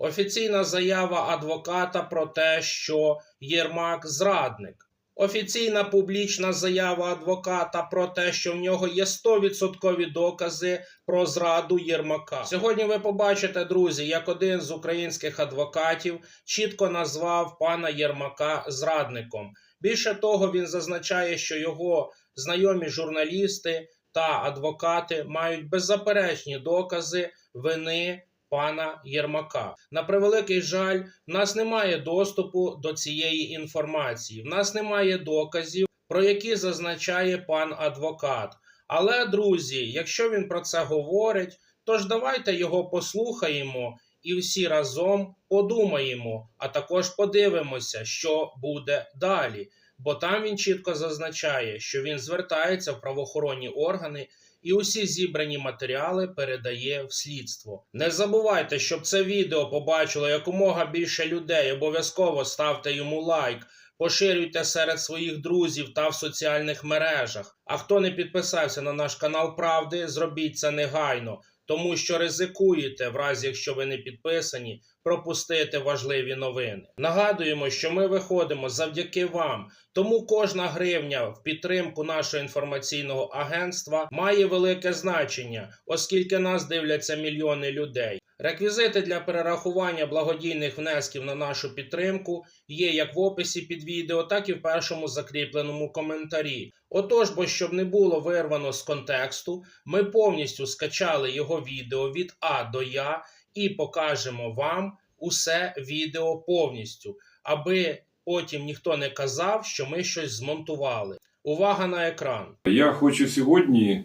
Офіційна заява адвоката про те, що Єрмак зрадник. Офіційна публічна заява адвоката про те, що в нього є 100% докази про зраду Єрмака. Сьогодні ви побачите, друзі, як один з українських адвокатів чітко назвав пана Єрмака зрадником. Більше того, він зазначає, що його знайомі журналісти та адвокати мають беззаперечні докази вини пана Єрмака. На превеликий жаль, в нас немає доступу до цієї інформації. В нас немає доказів, про які зазначає пан адвокат. Але, друзі, якщо він про це говорить, то ж давайте його послухаємо і всі разом подумаємо, а також подивимося, що буде далі. Бо там він чітко зазначає, що він звертається в правоохоронні органи і усі зібрані матеріали передає в слідство. Не забувайте, щоб це відео побачило якомога більше людей. Обов'язково ставте йому лайк. Поширюйте серед своїх друзів та в соціальних мережах. А хто не підписався на наш канал Правди, зробіть це негайно, тому що ризикуєте, в разі якщо ви не підписані, пропустити важливі новини. Нагадуємо, що ми виходимо завдяки вам. Тому кожна гривня в підтримку нашого інформаційного агентства має велике значення, оскільки нас дивляться мільйони людей. Реквізити для перерахування благодійних внесків на нашу підтримку є як в описі під відео, так і в першому закріпленому коментарі. Отож, бо щоб не було вирвано з контексту, ми повністю скачали його відео від А до Я і покажемо вам усе відео повністю, аби потім ніхто не казав, що ми щось змонтували. Увага на екран. Я хочу сьогодні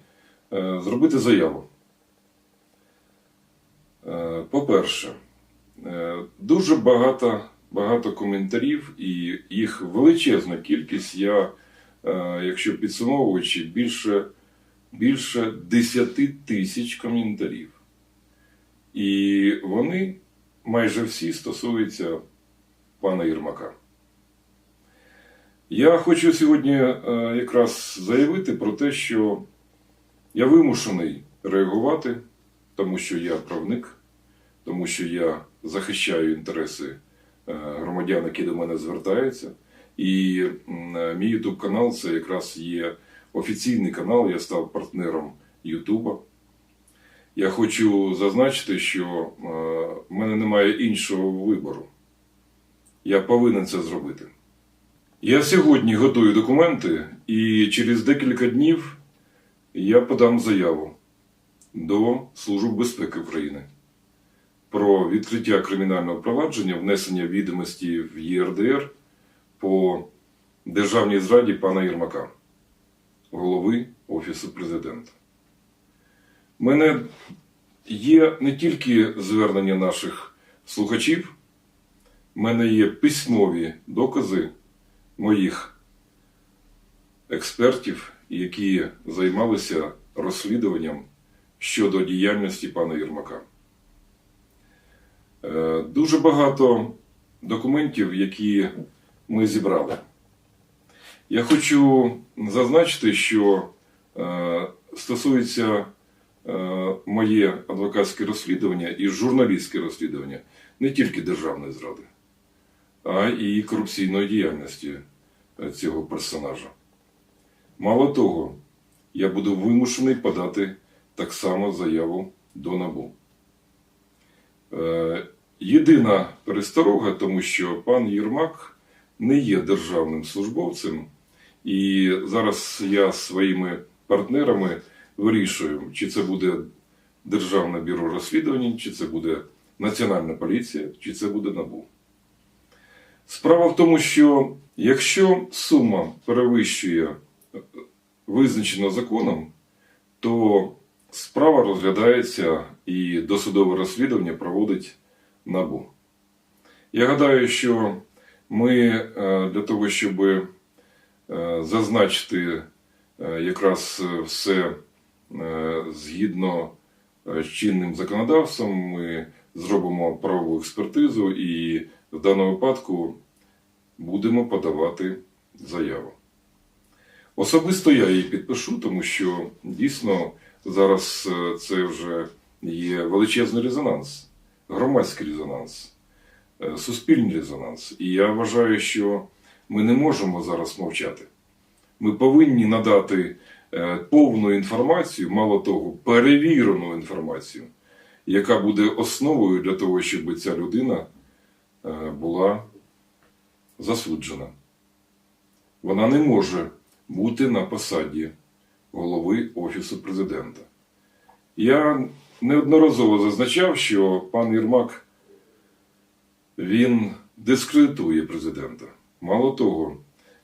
е, зробити заяву. Е, По-перше, е, дуже багато, багато коментарів, і їх величезна кількість. Я, е, якщо підсумовуючи, більше, більше 10 тисяч коментарів. І вони майже всі стосуються пана Єрмака. Я хочу сьогодні якраз заявити про те, що я вимушений реагувати, тому що я правник, тому що я захищаю інтереси е, громадян, які до мене звертаються. І е, мій YouTube канал це якраз є офіційний канал, я став партнером Ютуба. Я хочу зазначити, що е, в мене немає іншого вибору. Я повинен це зробити. Я сьогодні готую документи, і через декілька днів я подам заяву до Служби безпеки України про відкриття кримінального провадження, внесення відомості в ЄРДР по державній зраді пана Єрмака, голови Офісу президента. У мене є не тільки звернення наших слухачів, в мене є письмові докази моїх експертів, які займалися розслідуванням щодо діяльності пана Єрмака. Е, Дуже багато документів, які ми зібрали. Я хочу зазначити, що е, стосується е, моє адвокатське розслідування і журналістське розслідування не тільки державної зради а і корупційної діяльності цього персонажа. Мало того, я буду вимушений подати так само заяву до НАБУ. Е, Єдина пересторога, тому що пан Єрмак не є державним службовцем, і зараз я своїми партнерами вирішую, чи це буде Державне бюро розслідувань, чи це буде Національна поліція, чи це буде НАБУ. Справа в тому, що якщо сума перевищує е, визначено законом, то справа розглядається і досудове розслідування проводить НАБУ. Я гадаю, що ми е, для того, щоб е, зазначити е, якраз все згідно з чинним законодавством, ми зробимо правову експертизу і в даному випадку будемо подавати заяву. Особисто я її підпишу, тому що дійсно зараз е, це вже є величезний резонанс. громадський резонанс, е, суспільний резонанс. І я вважаю, що ми не можемо зараз мовчати. Ми повинні надати е, повну інформацію, мало того, перевірену інформацію, яка буде основою для того, щоб ця людина була засуджена. Вона не може бути на посаді голови Офісу президента. Я неодноразово зазначав, що пан Єрмак він дискредитує президента. Мало того,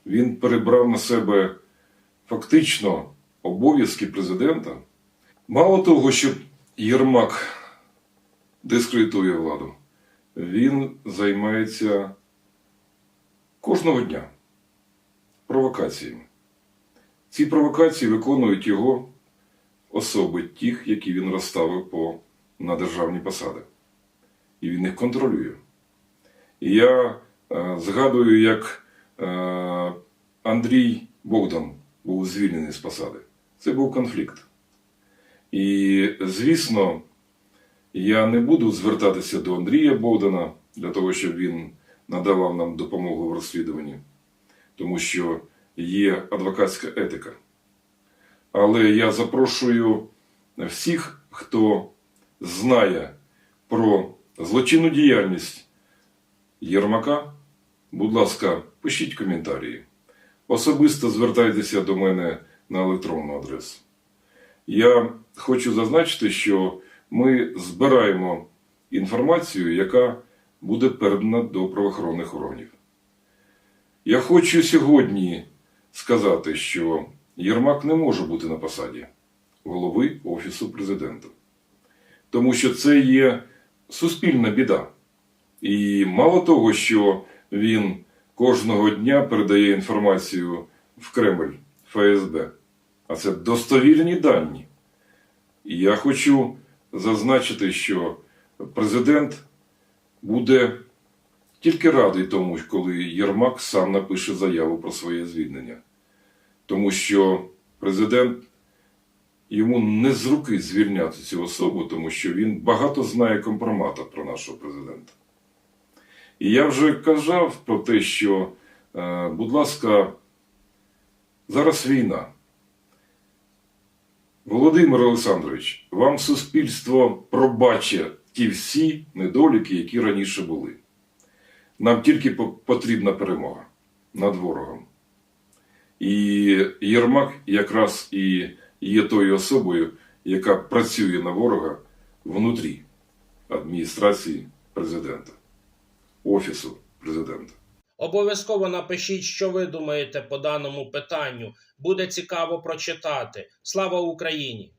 він перебрав на себе фактично обов'язки президента. Мало того, що Єрмак дискредитує владу, він займається кожного дня провокаціями. Ці провокації виконують його особи, тих, які він розставив по, на державні посади. І він їх контролює. І я е, згадую, як е, Андрій Богдан був звільнений з посади. Це був конфлікт. І, звісно, я не буду звертатися до Андрія Богдана для того, щоб він надавав нам допомогу в розслідуванні, тому що є адвокатська етика. Але я запрошую всіх, хто знає про злочинну діяльність Єрмака. Будь ласка, пишіть коментарі. Особисто звертайтеся до мене на електронну адресу. Я хочу зазначити, що ми збираємо інформацію, яка буде передана до правоохоронних органів. Я хочу сьогодні сказати, що Єрмак не може бути на посаді голови Офісу президента, тому що це є суспільна біда. І мало того, що він кожного дня передає інформацію в Кремль, ФСБ, а це достовірні дані. І я хочу зазначити, що президент буде тільки радий тому, коли Єрмак сам напише заяву про своє звільнення. Тому що президент йому не з руки звільняти цю особу, тому що він багато знає компромата про нашого президента. І я вже казав про те, що, е, будь ласка, зараз війна. Володимир Олександрович, вам суспільство пробачить ті всі недоліки, які раніше були. Нам тільки потрібна перемога над ворогом. І Єрмак якраз і є тою особою, яка працює на ворога внутрі адміністрації президента, офісу президента. Обов'язково напишіть, що ви думаєте по даному питанню. Буде цікаво прочитати. Слава Україні!